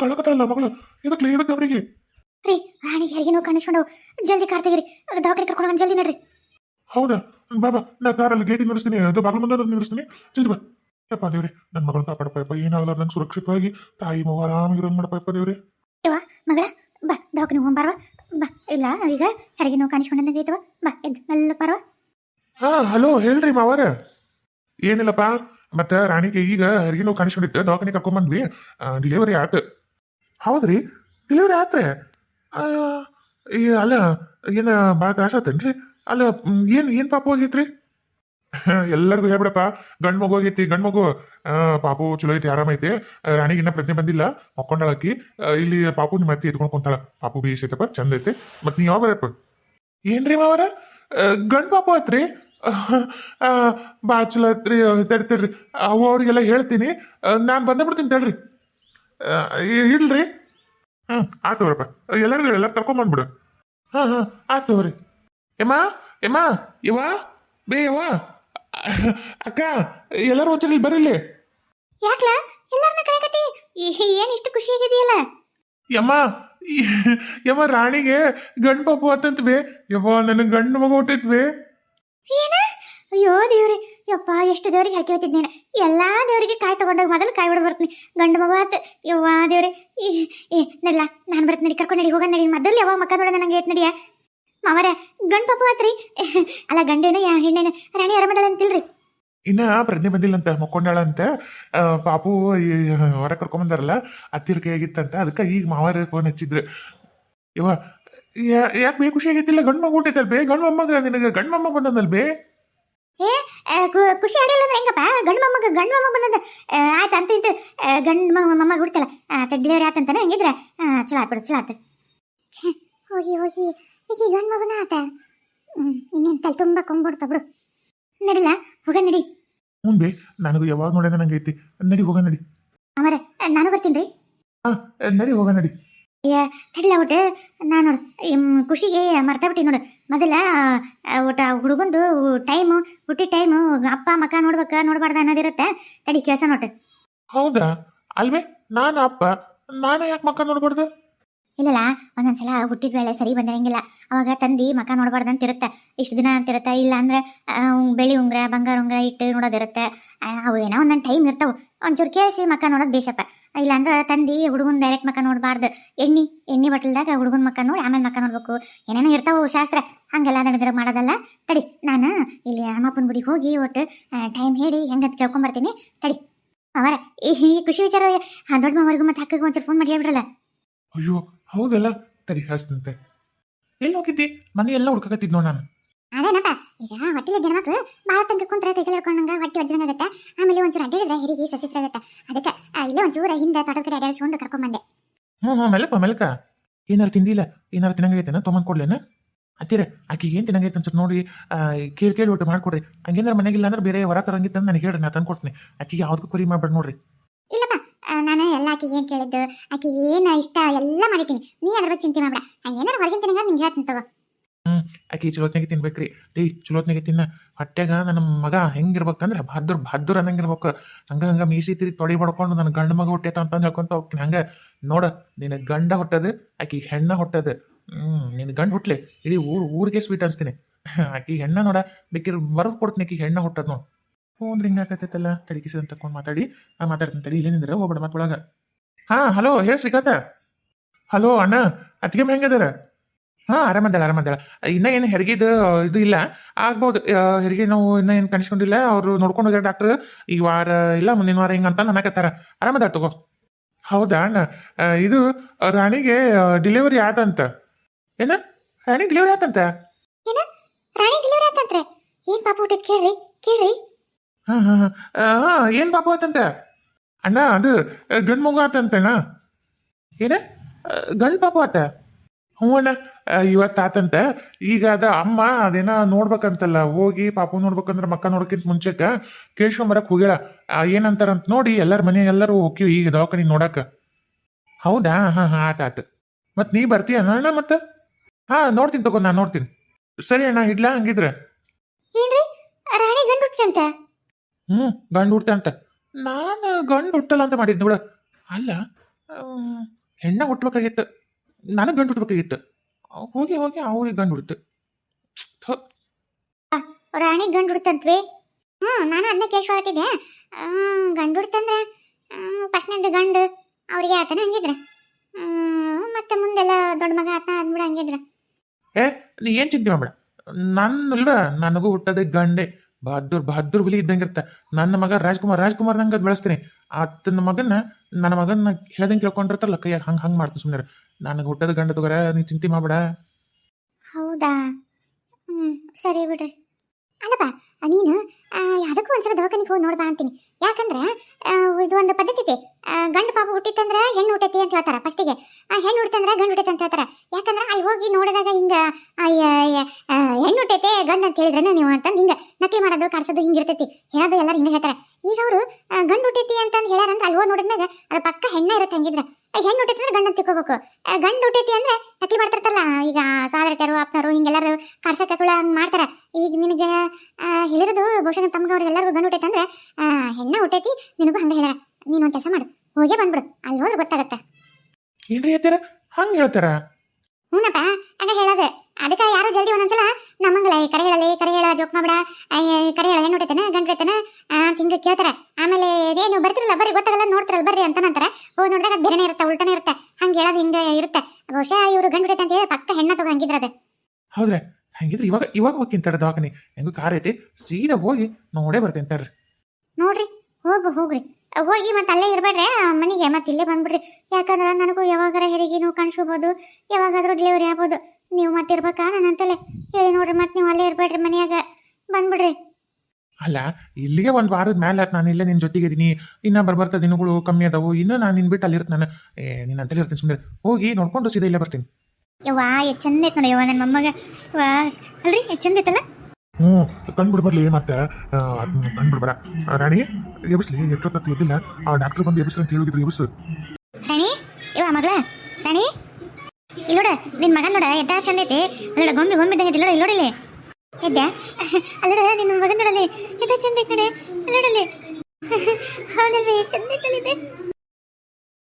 ಕಳಕತ್ತಲ್ಲ ಮಗಳು. ಇದಕ್ಕೆ ಇದಕ್ಕೆ ಅವರಿಗೆ? ರೀ ರಾಣಿ ಯಾರಿಗೆ ನೋವು ಕಾಣಿಸ್ಕೊಂಡು ಜಲ್ದಿ ಕಾರ್ ತಗಿರಿ. ದವಾಖಾನೆ ಕರ್ಕೊಂಡು ಜಲ್ದಿ ನಡ್ರಿ. ಹೌದಾ? ಬಾಬಾ ನಾ ಕಾರಲ್ಲಿ ಗೇಟಿಗೆ ನಿಲ್ಲಿಸ್ತೀನಿ. ಅದು ಬಾಗಿಲು ಮುಂದೆ ನಿಲ್ಲಿಸ್ತೀನಿ. ಜಲ್ದಿ ಬಾ. ಯಪ್ಪ ದೇವ್ರಿ ನನ್ನ ಮಗಳನ್ನ ಕಾಪಾಡಪ್ಪ. ಏನಾಗಲ್ಲ ಏನಾಗಲಾರ್ದಂಗೆ ಸುರಕ್ಷಿತವಾಗಿ ತಾಯಿ ಮಗು ಆರಾಮಾಗಿರೋದು ಮಾಡಪ್ಪ ದೇವ್ರಿ. ಯವ್ವ ಮಗಳ ಬಾ ದವಾಖಾನೆ ಹೋಗ್ಬಾರವ ಬಾ ಇಲ್ಲ ಈಗ ಯಾರಿಗೆ ನೋವು ಕಾಣಿಸ್ಕೊಂಡಂಗೆ ಐತವ ಬಾ ಎದ್ದು ಮೆಲ್ಲ ಬರವ ಹಾ ಹಲೋ ಹೇಳ್ರಿ ಮಾವರ. ಏನಿಲ್ಲಪ್ಪ ಮತ್ತೆ ರಾಣಿಗೆ ಈಗ ಹೆರಿಗೆ ನೋವು ಕಾಣಿಸ್ಕೊಂಡಿತ್ತು ದವಾಖಾನೆ ಕರ್ಕೊಂಬಂದ್ವಿ ಡಿಲಿವರಿ ಆತ. ಹೌದ್ರಿ? ಡಿಲಿವರಿ ಆತ ಆ, ಈ ಅಲ್ಲ ಏನು ಭಾಳ ತ್ರಾಸ ಆತೇನ್ರಿ? ಅಲ್ಲ ಏನು ಏನು ಪಾಪ ಹೋಗೈತ್ರಿ ಎಲ್ಲರಿಗೂ ಹೇಳ್ಬಿಡಪ್ಪ ಗಂಡು ಮಗು ಹೋಗೈತಿ ಗಂಡು ಮಗು. ಪಾಪು ಚಲೋ ಐತಿ ಆರಾಮೈತಿ ರಾಣಿಗೆ ಇನ್ನ ಪ್ರಜ್ಞೆ ಬಂದಿಲ್ಲ. ಮಕ್ಕೊಂಡಳಕ್ಕಿ ಇಲ್ಲಿ ಪಾಪು ನಿಮ್ಮ ಅತ್ತಿ ಎತ್ಕೊಂಡು ಕುಂತಾಳ. ಪಾಪು ಬೀಸೈತಪ್ಪ ಚಂದ ಐತಿ. ಮತ್ತೆ ನೀವು ಯಾವ ಬರಪ್ಪ? ಏನ್ರಿ ಮಾವರ? ಗಂಡು ಪಾಪು ಆತ್ರಿ? ಭಾಳ ಚಲೋ ಐತ್ರಿ ತಡಿ ತಡ್ರಿ. ಅವು ಅವ್ರಿಗೆಲ್ಲ ಹೇಳ್ತೀನಿ. ನಾನು ಬಂದ್ಬಿಡ್ತೀನಿ ತಡ್ರಿ. ಇಲ್ರಿ? ಹ್ಞೂ ಬರಪ್ಪ ಎಲ್ಲರೂ ಎಲ್ಲರಿಗೂ ಎಲ್ಲ ಕರ್ಕೊಂಬಂದ್ಬಿಡು ಹಾಂ ಹಾಂ ಆಯ್ತು ತಗೋರಿ ಎಮ್ಮ ಎಮ್ಮ ಇವ ಬೇ ಯವ್ವ. ಅಕ್ಕ ಎಲ್ಲರೂ ಒಂದ್ಸಲ ಇಲ್ಲಿ ಬರ್ರಿ ಯಾಕ್ಲ? ಎಲ್ಲರನ್ನ ಕಳೆಕತ್ತಿ ಏನ್ ಇಷ್ಟು ಖುಷಿ ಯಮ್ಮ ಯಮ್ಮ ರಾಣಿಗೆ ಗಂಡು ಪಾಪು ಆತಂತ್ವೆ. ಯವ್ವ ನನಗೆ ಗಂಡು ಮಗು ಹುಟ್ಟಿದ್ವಿ ಏನ? ಅಯ್ಯೋ ದೇವ್ರಿ, ಯಪ್ಪ, ಎಷ್ಟು ದೇವ್ರಿಗೆ ಹಾಕಿ ಹೋಗ್ತಿದ್ ನೀನು. ಎಲ್ಲಾ ದೇವರಿಗೆ ಕಾಯಿ ತಗೊಂಡೋಗಿ ಮೊದಲು ಕಾಯಿ ಬಿಡ ಬರ್ತೀನಿ. ಗಂಡು ಮಗು ಆತು. ಯವ್ವ ದೇವ್ರಿ ಏ, ನಡ್ಲ, ನಾನು ಬರ್ತೀನಿ ನಡಿ, ಕರ್ಕೊಂಡು ನಡಿ ಹೋಗ ನಡಿ. ಮೊದಲು ಯಾವ ಮಕ್ಕ ನೋಡ ನನಗೆ ಏಟ್ ನಡಿಯ? ಮಾವರ, ಗಂಡು ಪಾಪು ಆತ್ರಿ? ಅಲ್ಲ, ಗಂಡೇನ ಯಾ, ಹೆಣ್ಣೇನ. ರಾಣಿ ಅರಮದಳ ಅಂತಿಲ್ರಿ ಇನ್ನ ಪ್ರಜ್ಞೆ ಬಂದಿಲ್ಲಂತೆ, ಮಕ್ಕೊಂಡಾಳಂತೆ. ಪಾಪು ಹೊರ ಕರ್ಕೊಂಬಂದಾರಲ್ಲ ಹತ್ತಿರ ಕೈಯಾಗಿತ್ತಂತೆ ಅದಕ್ಕೆ ಈಗ ಮಾವರ ಫೋನ್ ಹಚ್ಚಿದ್ರು. ಇವ ಯಾಕೆ ಬೇ ಖುಷಿ ಆಗೈತಿಲ್ಲ? ಗಂಡು ಮಗು ಹುಟ್ಟೈತಲ್ ಬೇ, ಗಂಡು ಮೊಮ್ಮಗ ನಿನಗೆ, ಗಂಡು ಮೊಮ್ಮ ಬಂದದಲ್ ಬೇ? ಏ ಖುಷಿ ಆಗಿಲ್ಲ ಅಂದ್ರೆ ಹೆಂಗಪ್ಪ? ಗಂಡು ಮೊಮ್ಮಗ ಗಂಡು ಮೊಮ್ಮಗ ಬಂದದ ಆಯ್ತು ಅಂತ ಇಂತ ಗಂಡು ಮೊಮ್ಮಗ ಹುಡ್ತಲ್ಲ ಡೆಲಿವರಿ ಆತಂತಾನೆ ಹೆಂಗಿದ್ರೆ? ಚಲೋ ಆತ್ ಬಿಡು ಚಲೋ ಆತು. ಹೋಗಿ ಹೋಗಿ ಈಗ ಗಂಡು ಮಗುನ ಆತ. ಇನ್ನೇನು ತಲೆ ತುಂಬ ಕೊಂಬಿಡ್ತ ಬಿಡು. ನಡಿಲ್ಲ ಹೋಗ ನಡಿ. ಹ್ಞೂ ಬೇ ನನಗೂ ಯಾವಾಗ ನೋಡೋಣ ನಂಗೆ ಐತಿ ನಡಿ ಹೋಗ ನಡಿ. ಅವರೇ ನಾನು ಬರ್ತೀನಿ ರೀ. ಹಾಂ ನಡಿ ಹೋಗ ನಡಿ. ತಡಿಲ್ಲ ಒಟ್ಟು ನಾನು ಖುಷಿಗೆ ಮರ್ತಾ ಬಿಟ್ಟಿ ನೋಡು. ಮೊದಲ ಒಟ್ಟು ಹುಡುಗಂದು ಟೈಮು ಹುಟ್ಟಿ ಟೈಮು ಅಪ್ಪ ಮಕ್ಕ ನೋಡ್ಬೇಕ ನೋಡ್ಬಾರ್ದ ಅನ್ನೋದಿರುತ್ತೆ. ತಡಿ ಕೆಲಸ ನೋಟು ಹೌದಾ ಅಲ್ವೇ ನಾನು ಅಪ್ಪ ನಾನು ಯಾಕೆ ಮಕ್ಕ ನೋಡ್ಬಾರ್ದು? ಇಲ್ಲಲ್ಲ ಒಂದೊಂದ್ಸಲ ಹುಟ್ಟಿದ ವೇಳೆ ಸರಿ ಬಂದಿರಂಗಿಲ್ಲ. ಅವಾಗ ತಂದಿ ಮಕ ನೋಡಬಾರ್ದು ಅಂತ ಇರುತ್ತೆ ಇಷ್ಟು ದಿನ ಅಂತ ಇರುತ್ತೆ ಇಲ್ಲ ಅಂದ್ರೆ ಬೆಳಿ ಉಂಗ್ರ ಬಂಗಾರ ಉಂಗ್ರ ಇಟ್ಟು ನೋಡೋದಿರುತ್ತೆ. ಅವು ಏನೋ ಒಂದೊಂದು ಟೈಮ್ ಇರ್ತಾವೆ. ಒಂಚೂರು ಕೇಳಿಸಿ ಮಕ ನೋಡೋದು ಬೇಸಪ್ಪ ಇಲ್ಲ ಅಂದ್ರೆ ತಂದಿ ಹುಡುಗನ್ ಡೈರೆಕ್ಟ್ ಮಕ್ಕ ನೋಡಬಾರ್ದು. ಎಣ್ಣಿ, ಎಣ್ಣೆ ಬಟ್ಲದಾಗ ಹುಡುಗನ್ ಮಕ್ಕ ನೋಡಿ ಆಮೇಲೆ ಮಕ್ಕ ನೋಡ್ಬೇಕು. ಏನೇನೋ ಇರ್ತಾವು ಶಾಸ್ತ್ರ. ಹಂಗೆಲ್ಲ ನಡೆದ್ರೆ ಮಾಡೋದಲ್ಲ. ತಡಿ, ನಾನು ಇಲ್ಲಿ ರಾಮಪ್ಪನ ಗುಡಿಗೆ ಹೋಗಿ ಒಟ್ಟು ಟೈಮ್ ಹೇಳಿ ಹೆಂಗಂತ ಕೇಳ್ಕೊಂಬರ್ತೀನಿ. ತಡಿ. ಅವರ ಈ ಖುಷಿ ವಿಚಾರ ದೊಡ್ಡ ಮಾವರಿಗೂ ಮತ್ತೆ ಹಕ್ಕಗೆ ಒಂಚೂರು ಫೋನ್ ಮಾಡಿ ಹೇಳ್ಬಿಡಲ್ಲ ಅಯ್ಯೋ, ಹೌದಲ್ಲ. ತಡಿ ಹಸ್ತಂತೆ ಎಲ್ಲಿ ಹೋಗಿದ್ದಿ? ಮನೆ ಎಲ್ಲ ಹುಡ್ಕಕತ್ತಿದ್ ನಾನು? ಅದೇನಪ್ಪ ಈಗ ಹೊಟ್ಟಿಗೆ ಜನ ಮಕ್ಕಳು ಭಾಳ ತನಕ ಕುಂತ್ರ ಕೈ ಹಿಡ್ಕೊಂಡಂಗ ಹೊಟ್ಟೆ ಒಜ್ಜಂಗಾಗತ್ತೆ ಆಮೇಲೆ ಒಂಚೂರು ಅಡ್ಡಿಡಿದ್ರೆ ಹೆರಿಗೆ ಸಸಿತ್ರ ಆಗುತ್ತೆ ಅದಕ್ಕೆ ಇಲ್ಲೇ ಒಂಚೂರ ಹಿಂದೆ ತೋಟದ ಕಡೆ ಅಡ್ಡಾಡಿಸ್ಕೊಂಡು ಕರ್ಕೊಂಬಂದೆ. ಹ್ಞೂ ಹ್ಞೂ ಮೆಲ್ಲಪ್ಪ ಮೆಲ್ಲಕ ಏನಾರು ತಿಂದಿಲ್ಲ ಏನಾರು ತಿನ್ನಂಗೈತೇನ? ತೊಗೊಂಡ್ ಕೊಡ್ಲೇನ ಹತ್ತಿರ ಆಕಿಗೆ ಏನು ತಿನ್ನಂಗೈತೆ ಅನ್ಸುತ್ತೆ ನೋಡಿ ಕೇಳಿ ಕೇಳಿ ಊಟ ಮಾಡ್ಕೊಡ್ರಿ. ಹಂಗೇನಾರು ಮನೆಗಿಲ್ಲ ಅಂದ್ರೆ ಬೇರೆ ಹೊರ ತರಂಗಿತ್ತು ನನಗೆ ಹೇಳ್ರಿ ನಾ ತಂದು ಕೊಡ್ತೀನಿ. ಆಕಿಗೆ ಯಾವ್ದಕ್ಕೂ ಕುರಿ ಮಾಡ್ಬೇಡ ನೋಡ್ರಿ. ಇಲ್ಲಪ್ಪ ನಾನು ಎಲ್ಲ ಆಕಿಗೆ ಏನು ಕೇಳಿದ್ದು ಆಕಿಗೆ ಏನು ಇಷ್ಟ ಎಲ್ಲ ಮಾಡಿದ್ದೀನಿ. ನೀ ಅದ್ರ ಬಗ್ಗೆ ಚಿಂತೆ ಮಾಡ್ಬೇಡ. ಹಂಗೇನಾರು ಹೊರಗಿನ ತಿನ್ನಂಗ ನಿಂಗೆ ಹೇಳ್ತೀನಿ ತಗೋ. ಆಕಿ ಚಲೋತ್ನಾಗೆ ತಿನ್ಬೇಕ್ರಿ ಏಯ್ ಚಲೋತ್ನಾಗೆ ತಿನ್ನ. ಹೊಟ್ಟೆಗ ನನ್ನ ಮಗ ಹೆಂಗಿರ್ಬೇಕಂದ್ರೆ ಬಹದ್ದೂರ್ ಬಹದ್ದೂರ್ ಅನ್ನಂಗಿರ್ಬೇಕು. ಹಂಗ ಹಂಗ ಮೀಸಿ ತಿರಿ ತೊಳಿ ಬಡ್ಕೊಂಡು ನನ್ನ ಗಂಡ ಮಗ ಹುಟ್ಟೈತ ಅಂತ ಹೇಳ್ಕೊಂತ ಹೋಗ್ತೀನಿ. ಹಂಗ ನೋಡ, ನಿನ್ನ ಗಂಡ ಹುಟ್ಟದು, ಆಕಿ ಹೆಣ್ಣ ಹುಟ್ಟದು. ನಿನ್ನ ಗಂಡ ಹುಟ್ಲೆ. ಇಡೀ ಊರ್, ಊರಿಗೆ ಸ್ವೀಟ್ ಅನಿಸ್ತೀನಿ. ಆಕಿ ಹೆಣ್ಣ ನೋಡ ಬೇಕಿರ್ ಬರೆದು ಕೊಡ್ತೀನಿ ಆಕಿ ಹೆಣ್ಣ ಹುಟ್ಟದ್ ನೋಡ್. ಫೋನ್ ರಿಂಗ್ ಆಗತ್ತೈತಲ್ಲ ತಡಿಕಿಸಿ ಅಂತ ತಕೊಂಡು ಮಾತಾಡಿ. ಆ, ಮಾತಾಡ್ತೀನಿ ತಡಿ. ಇಲ್ಲೇ ನಿಂದ್ರೆ ಹೋಗ್ಬೇಡ ಮತ್ತೊಳಗ ಹಾ, ಹಲೋ ಹೇಳಿ ಶ್ರೀಕಾಂತ ಹಲೋ, ಅಣ್ಣ, ಅತ್ತಿಗೆ ಹೆಂಗದಾರ ಹಾ ಆರಾಮದಲ್ಲ ಆರಾಮದಲ್ಲ ಇನ್ನ ಏನು ಹೆರಿಗೆದು ಇದು ಇಲ್ಲ. ಆಗ್ಬೋದು ಆ, ಹೆರಿಗೆ ನಾವು ಇನ್ನ ಏನು ಕಾಣಿಸ್ಕೊಂಡಿಲ್ಲ. ಅವರು ನೋಡ್ಕೊಂಡು ಹೋಗ್ಯಾರ ಡಾಕ್ಟರ್ ಈ ವಾರ ಇಲ್ಲ ಮುಂದಿನ ವಾರ ಹಿಂಗಂತ ಅನ್ನಕತ್ತಾರ. ಆರಾಮದಾಳ ತಗೋ. ಹೌದಾ ಅಣ್ಣ? ಆ, ಇದು ರಾಣಿಗೆ ಡಿಲಿವರಿ ಆತಂತ. ಏನ? ರಾಣಿ ಡಿಲಿವರಿ ಆತಂತ? ಏನ? ರಾಣಿ ಡೆಲಿವರಿ ಆತಂತ್ರೆ? ಏನು ಪಾಪ ಊಟಕ್ಕೆ ಕೇಳ್ರಿ ಕೇಳ್ರಿ. ಹಾ ಹಾ ಹಾ. ಹಾ ಏನು ಪಾಪ ಆತಂತ? ಅಣ್ಣ ಅದು ಗಂಡ್ ಮಗು ಆತಂತಣ್ಣ. ಏನ? ಗಂಡ್ ಪಾಪ ಆತ? ಹ್ಞೂ ಅಣ್ಣ ಇವತ್ತು ಆತಂತ. ಈಗ ಅದ ಅಮ್ಮ ಅದೇನ ನೋಡ್ಬೇಕಂತಲ್ಲ ಹೋಗಿ ಪಾಪು ನೋಡ್ಬೇಕಂದ್ರೆ ಮಕ್ಕ ನೋಡೋಕ್ಕಿಂತ ಮುಂಚೆಕ ಕೇಶವ ಹೋಗ್ಯಾಳ. ಏನಂತಾರಂತ ನೋಡಿ ಎಲ್ಲರ ಮನೆ ಎಲ್ಲರೂ ಹೋಗ್ತೀವಿ ಈಗ ದವಾಖಾನೆ ನೋಡಕ್ಕ ಹೌದಾ? ಹಾಂ ಹಾಂ ಆತ ಆತ. ಮತ್ತು ನೀ ಬರ್ತೀಯ? ಅಣ್ಣ ಮತ್ತೆ? ಹಾಂ ನೋಡ್ತೀನಿ ತಗೋ ನಾನು ನೋಡ್ತೀನಿ. ಸರಿ ಅಣ್ಣ ಇಡ್ಲಾ ಹಂಗಿದ್ರೆ. ಹ್ಞೂ ಗಂಡು ಹುಟ್ಟ ಅಂತ? ನಾನು ಗಂಡು ಹುಟ್ಟಲ್ಲ ಅಂತ ಮಾಡಿದ್ದೆ ಬಿಡ. ಅಲ್ಲ ಹೆಣ್ಣ ಹುಟ್ಬೇಕಾಗಿತ್ತು. ನನಗೆ ಗಂಡು ಇತ್ತು ಹೋಗಿ ಹೋಗಿ ಅವ್ರಿಗೆ ಗಂಡು ಹುಡ್ತು ರಾಣಿ ಗಂಡು ಹುಡ್ತಂತ್ವಿ. ಹ್ಞೂ ನಾನು ಅದನ್ನ ಕೇಳ್ಕೊಳತ್ತಿದ್ದೆ ಗಂಡು ಹುಡ್ತಂದ್ರೆ ಫಸ್ಟ್ನೇದು ಗಂಡು ಅವ್ರಿಗೆ ಆತನ ಹಂಗಿದ್ರೆ. ಮತ್ತೆ ಮುಂದೆಲ್ಲ ದೊಡ್ಡ ಮಗ ಆತನ ಅಂದ್ಬಿಡ ಹಂಗಿದ್ರೆ. ಏ ನೀ ಏನು ಚಿಂತೆ ಮಾಡ್ಬೇಡ. ನನ್ನಲ್ವ ನನಗೂ ಹುಟ್ಟದೆ ಗಂಡೆ. ಬಹದ್ದೂರ್ ಬಹದ್ದೂರ್ ಹುಲಿ ಇದ್ದಂಗಿರುತ್ತೆ ನನ್ನ ಮಗ ರಾಜ್ಕುಮಾರ್ ರಾಜ್ಕುಮಾರ್ ನಂಗೆ ಅದು ಬೆಳೆಸ್ತೀನಿ. ಆತನ ಮಗನ ನನ್ನ ಮಗನ ಹೇಳ್ದಂಗೆ ಕೇಳ್ಕೊಂಡಿರ್ತಾರಲ್ಲ ಕೈಯಾಗ, ಹಂಗೆ ಹಂಗೆ ಮಾಡ್ತೀನಿ ಸುಮ್ಮನೆ ನನಗೆ ಹುಟ್ಟದ ಗಂಡ ತಗೋರ ನೀ ಚಿಂತೆ ಮಾಡಬೇಡ. ಹೌದಾ? ಸರಿ ಬಿಡ್ರಿ. ಅಲ್ಲಪ್ಪ ನೀನು ಅದಕ್ಕೂ ಒಂದ್ಸಲ ದವಾಖಾನಿಗೆ ಹೋಗಿ ನೋಡ್ಬಾ ಅಂತೀನಿ. ಯಾಕಂದ್ರೆ ಇದು ಒಂದು ಪದ್ಧತಿ ಗಂಡು ಪಾಪ ಹುಟ್ಟಿತ್ತಂದ್ರೆ ಹೆಣ್ಣು ಹುಟ್ಟೈತಿ ಅಂತ ಹೇಳ್ತಾರ ಫಸ್ಟಿಗೆ ಹೆಣ್ಣು ಹುಟ್ಟಂದ್ರೆ ಗಂಡು ಹುಟ್ಟೈತಿ ಅಂತ ಹೇಳ್ತಾರ. ಯಾಕಂದ್ರೆ ಅಲ್ಲಿ ಹೋಗಿ ನೋಡಿದಾಗ ಹಿಂಗ ಆ, ಯ- ಯ- ಆ, ಹೆಣ್ಣು ಹುಟ್ಟೈತೆ ಗಂಡು ಅಂತ ಹೇಳಿದ್ರೆ ನೀವು ಅಂತಂದು ಹಿಂಗ ನಕಲಿ ಮಾಡೋದು ಹಿಂಗ ಹಿಂಗಿರ್ತೈತಿ. ಹೇಳೋದು ಎಲ್ಲರೂ ಹಿಂಗೆ ಹೇಳ್ತಾರೆ. ಈಗ ಅವರು ಗಂಡು ಹುಟ್ಟೈತಿ ಅಂತಂದು ಹೇಳ್ಯಾರಂತ ಅಲ್ಲಿ ಹೋಗಿ ನೋಡಿದ್ಮೇಲೆ ಅದು ಪಕ್ಕ ಹೆಣ್ಣ ಇರುತ್ತೆ ಹಂಗಿದ್ರೆ. ಹೆಣ್ಣು ಹುಟ್ಟೈತಿ ಅಂದ್ರೆ ಗಂಡು ತಿಳ್ಕೊಬೇಕು. ಗಂಡು ಹುಟ್ಟೈತಿ ಅಂದ್ರೆ ನಕಲಿ ಈಗ ಸೋದರಟರು ಅಪ್ಪನರು ಹಿಂಗೆಲ್ಲರೂ ಕಾರ್ಸಕ್ಕೆ ಸುಳ್ಳ ಹಂಗೆ ಮಾಡ್ತಾರ. ಈಗ ನಿನಗೆ ಹೇಳಿರೋದು ಬಹುಶಃ ತಮ್ಗ ಅವ್ರಿಗೆ ಗಂಡು ಹುಟ್ಟೈತಿ ಅಂದ್ರೆ ಹೆಣ್ಣೆ ಹುಟ್ಟೈತಿ ನಿನಗೂ ಹಂಗೆ ಹೇಳ್ಯಾರ. ನೀನು ಒಂದು ಕೆಲಸ ಮಾಡು ಹೋಗೇ ಬಂದ್ಬಿಡು. ಅಲ್ಲಿ ಹೋದ್ರೆ ಗೊತ್ತಾಗತ್ತೆ. ಏನ್ರಿ ಹೇಳ್ತೀರ? ಹಂಗೆ ಹೇಳ್ತಾರ? ಹ್ಞೂನಪ್ಪ ಹಂಗ ಹೇಳೋದು. ಅದಕ್ಕೆ ಯಾರು ಜಲ್ದಿ ಒಂದೊಂದ್ಸಲ ನಮ್ಮಂಗಲ್ಲ ಈ ಕರೆ ಹೇಳಲಿ ಕರೆ ಹೇಳ ಜೋಕ್ ಮಾಡ್ಬೇಡ. ಈ ಕರೆ ಹೇಳ ಹೆಣ್ಣು ಹುಟ್ಟೈತೇನ ಗಂಡು ಹುಟ್ಟೈತೇನ ಹಿಂಗೆ ಕೇಳ್ತಾರ. ಆಮೇಲೆ ಏನು ಬರ್ತಿರಲ್ಲ ಬರ್ರಿ ಗೊತ್ತಾಗಲ್ಲ ನೋಡ್ತಿರಲ್ಲ ಬರ್ರಿ ಅಂತ ನಂತರ ಹೋಗಿ ನೋಡಿದಾಗ ಬೇರೆನೇ ಇರುತ್ತೆ ಉಲ್ಟನೇ ಇರುತ್ತೆ. ಹಂಗೆ ಹೇಳೋದು ಹಿಂಗೆ ಇರುತ್ತೆ. ಬಹುಶಃ ಇವರು ಗಂಡು ಹುಟ್ಟೈತೆ ಅಂತ ಹೇಳಿ ಪಕ್ಕ ಹೆಣ್ಣ ತಗೋ ಹಂಗಿದ್ರೆ ಅದು. ಹೌದ್ರೆ. ಹಂಗಿದ್ರೆ ಇವಾಗ ಇವಾಗ ಹೋಗ್ತೀನಿ ತಡ ದವಾಖಾನೆ. ಹೆಂಗೂ ಕಾರ್ ಐತಿ ಸೀದಾ ಹೋಗಿ ನೋಡೇ ಬರ್ತೀನಿ ತರ್ರಿ ನೋಡ್ರಿ ಹೋಗು ಹೋಗ್ರಿ. ಹೋಗಿ ಮತ್ತೆ ಅಲ್ಲೇ ಇರಬೇಡ್ರೆ ಮನೆಗೆ. ಮತ್ತೆ ಇಲ್ಲೇ ಬಂದ್ಬಿಡ್ರಿ. ಯಾಕಂದ್ರೆ ನನಗೂ ಯಾವಾಗಾರ ಹೆರಿಗೆ ನೋವು ಕಾಣಿಸ್ಕೋಬೋದು ಯಾವಾಗಾದ್ರೂ ಡೆಲಿವರಿ ಆಗ್ಬೋದು. ನೀವು ಮತ್ತೆ ಇರ್ಬೇಕಾ ನನ್ನ ಅಂತಲೇ? ಹೇಳಿ ನೋಡ್ರಿ ಮತ್ತೆ ನೀವು ಅಲ್ಲೇ ಇರಬೇಡ್ರಿ ಮನೆಯಾಗ. ಬಂದ್ಬಿಡ್ರಿ. ಅಲ್ಲ ಇಲ್ಲಿಗೆ ಒಂದು ವಾರದ ಮೇಲೆ ನಾನು ಇಲ್ಲೇ ನಿನ್ನ ಜೊತೆಗೆ ಇದೀನಿ ಇನ್ನ ಬರ್ಬರ್ತ ದಿನಗಳು ಕಮ್ಮಿ ಅದಾವು. ಇನ್ನೂ ನಾನು ನಿನ್ ಬಿಟ್ಟು ಅಲ್ಲಿರ್ತೀನಿ ನಾನು. ಏ ನೀನು ಅಂತಲೇ ಇರ್ತೀನಿ ಸುಮ್ಮನೆ ಹೋಗಿ ನೋಡ್ಕೊಂಡು ಸೀದಾ ಇಲ್ಲೇ ಬರ್ತೀನಿ. ಯವ್ವಾ ಎಷ್ಟು ಚಂದ ಐತೆ ನೋಡಿ ಯವ್ವ ನನ್ನ ಮೊಮ್ಮಗ. ವಾ ಅಲ್ರಿ ಎಷ್ಟು ಚಂದ ಐತಲ್ಲ? ಹ್ಞೂ ಕಂಡ್ಬಿಡ್ಬರ್ಲಿ ಮತ್ತೆ ಕಂಡ್ಬಿಡ್ಬೇಡ ರಾಣಿ ಎಬ್ಸ್ಲಿ ಎಷ್ಟೊತ್ತು ಎದ್ದಿಲ್ಲ? ಆ ಡಾಕ್ಟರ್ ಬಂದು ಎಬ್ಸ್ರಿ ಅಂತ ಹೇಳಿದ್ರು ಎಬ್ಸು ರಾಣಿ ಇವ ಮಗಳ, ರಾಣಿ. ಇಲ್ಲೋಡ ನಿನ್ ಮಗನ ನೋಡ ಎಡ್ಡ ಚಂದ ಐತಿ. ಅಲ್ಲೋಡ, ಗೊಂಬೆ ಗೊಂಬೆ ಇದ್ದಂಗೆ ಇಲ್ಲೋಡ ಇಲ್ಲಿ ಎದ್ದ? ಅಲ್ಲೋಡ ನಿನ್ನ ಮಗನ ನೋಡಲಿ ಎಡ್ಡ ಚಂದ ಐತೆ ನೋಡಿ ಅಲ್ಲೋಡಲಿ ಹೌದಲ್ವೇ, ಚಂದ ಐತಲ್ಲ ಇದೆ?